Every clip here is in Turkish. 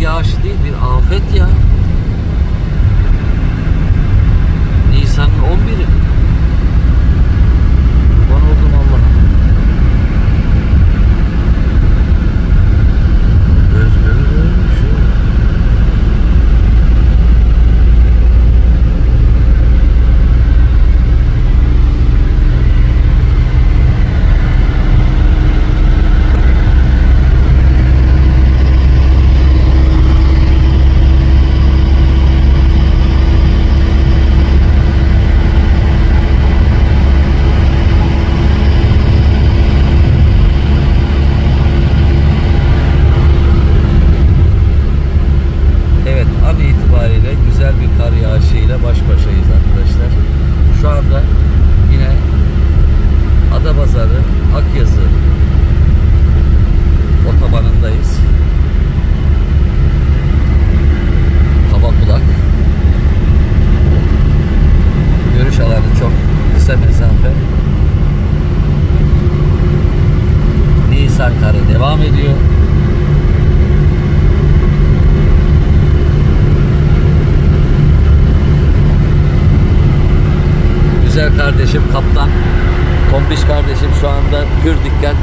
yağışı değil bir afet ya. Nisan karı devam ediyor. Güzel kardeşim kaptan. Tombiş kardeşim şu anda pür dikkat.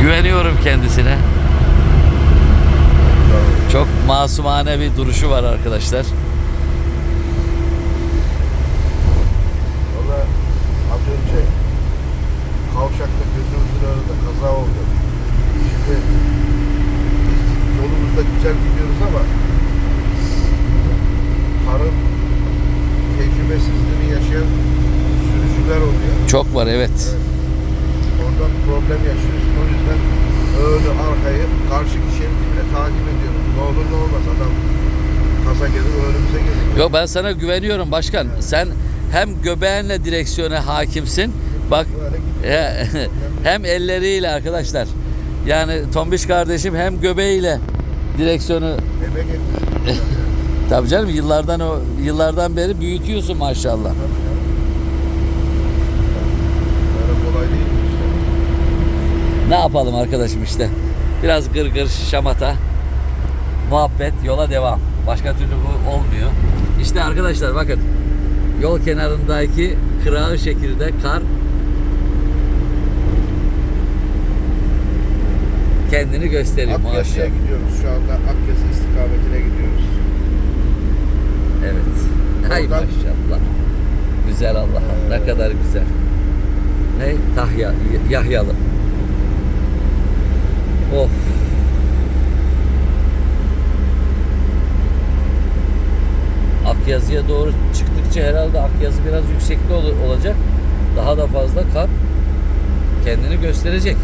Güveniyorum kendisine. Çok masumane bir duruşu var arkadaşlar. Gidiyoruz ama tarım tecrübesizliğini yaşayan sürücüler oluyor. Çok var evet. Evet. Oradan problem yaşıyorsun. O yüzden önü arkayı karşıki şeridi bile takip ediyorum. Ne olur ne olmaz adam kaza gelir önümüze gelir. Yok ben sana güveniyorum başkan. Sen hem göbeğinle direksiyona hakimsin. Bak hem elleriyle arkadaşlar. Yani Tombiş kardeşim hem göbeğiyle direksiyonu Eve tabii canım yıllardan o yıllardan beri büyütüyorsun maşallah. Böyle kolay değil işte. Ne yapalım arkadaşım işte. Biraz gırgır şamata. Muhabbet yola devam. Başka türlü bu olmuyor. İşte arkadaşlar bakın. Yol kenarındaki kırağı şekilde kar kendini gösteriyor Akyazı'ya gidiyoruz şu anda. Akyazı istikametine gidiyoruz. Evet. Hay Oradan- maşallah. Güzel Allah'ım. Ne kadar güzel. Ne? Tahya, Yahyalı. Of. Akyazı'ya doğru çıktıkça herhalde Akyazı biraz yüksekte ol- olacak. Daha da fazla kar kendini gösterecek.